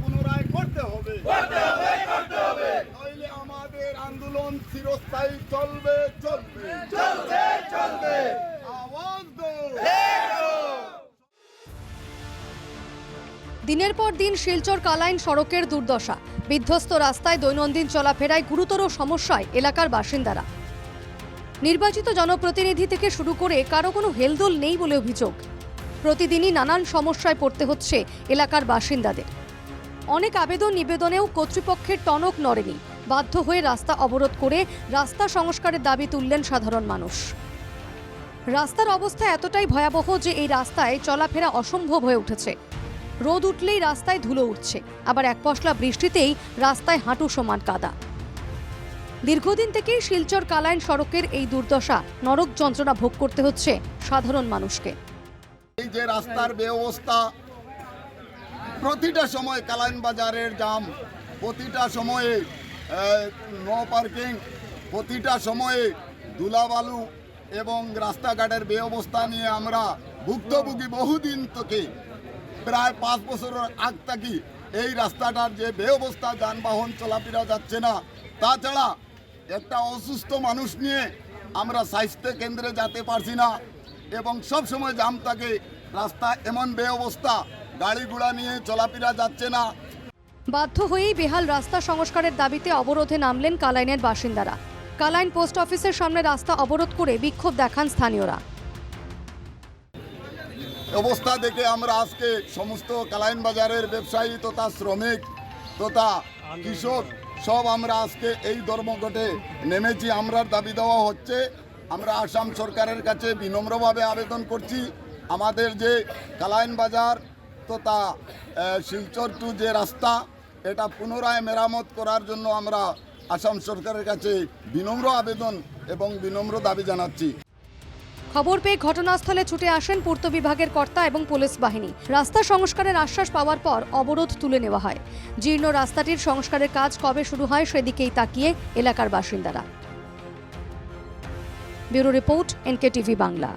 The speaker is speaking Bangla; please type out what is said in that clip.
পুনরায় করতে হবে। নইলে আমাদের আন্দোলন চিরস্থায়ী চলবে চলবে। চলবে চলবে। আওয়াজ দিনের পর দিন শিলচর কালাইন সড়কের দুর্দশা। বিধ্বস্ত রাস্তায় দৈনন্দিন চলাফেরায় গুরুতর সমস্যায় এলাকার বাসিন্দারা। নির্বাচিত জনপ্রতিনিধি থেকে শুরু করে কারও কোনো হেলদোল নেই বলে অভিযোগ। প্রতিদিনই নানান সমস্যায় পড়তে হচ্ছে এলাকার বাসিন্দাদের। অনেক আবেদন নিবেদনেও কর্তৃপক্ষের টনক নড়েনি। বাধ্য হয়ে রাস্তা অবরোধ করে রাস্তা সংস্কারের দাবি তুললেন সাধারণ মানুষ। রাস্তার অবস্থা এতটাই ভয়াবহ যে এই রাস্তায় চলাফেরা অসম্ভব হয়ে উঠেছে। রোদ উঠলেই রাস্তায় ধুলো উঠছে, আবার এক পশলা বৃষ্টিতেই রাস্তায় হাঁটু সমান কাদা। দীর্ঘদিন থেকেই শিলচর কালাইন সড়কের এই দুর্দশা নরক যন্ত্রণা ভোগ করতে হচ্ছে সাধারণ মানুষকে। এই যে রাস্তার ব্যবস্থা প্রতিটা সময় কালাইন বাজারের জাম প্রতিটা সময়ে নো পার্কিং প্রতিটা সময়ে দুলাবালু এবং রাস্তাঘাটের ব্যবস্থা নিয়ে আমরা ভুক্তভোগী বহুদিন থেকে, প্রায় পাঁচ বছরের আগ থাকি এই রাস্তাটার যে ব্যবস্থা, যানবাহন চলাফেরা যাচ্ছে না। তাছাড়া একটা অসুস্থ মানুষ নিয়ে আমরা স্বাস্থ্য কেন্দ্রে যেতে পারছি না এবং সব সময় জাম থাকে, রাস্তা এমন ব্যবস্থা গাড়ি ঘোড়া নিয়ে চলাফেরা যাচ্ছে না। বাধ্য হয়েই বেহাল রাস্তা সংস্কারের দাবিতে অবরোধে নামলেন কালাইনের বাসিন্দারা। কালাইন পোস্ট অফিসের সামনে রাস্তা অবরোধ করে বিক্ষোভ দেখান স্থানীয়রা। অবস্থা দেখে আমরা আজকে সমস্ত কালাইন বাজারের ব্যবসায়ী তথা শ্রমিক তথা কৃষক সব আমরা আজকে এই ধর্মঘটে নেমেছি। আমরার দাবি দেওয়া হচ্ছে আমরা আসাম সরকারের কাছে বিনম্রভাবে আবেদন করছি। আমাদের যে কালাইন বাজার তথা শিলচর টু যে রাস্তা, এটা পুনরায় মেরামত করার জন্য আমরা আসাম সরকারের কাছে বিনম্র আবেদন এবং বিনম্র দাবি জানাচ্ছি। খবর পেয়ে ঘটনাস্থলে ছুটে আসেন পূর্ত বিভাগের কর্তা এবং পুলিশ বাহিনী। রাস্তা সংস্কারের আশ্বাস পাওয়ার পর অবরোধ তুলে নেওয়া হয়। জীর্ণ রাস্তাটির সংস্কারের কাজ কবে শুরু হয় সেদিকেই তাকিয়ে এলাকার বাসিন্দারা। Bureau report NK TV Bangla.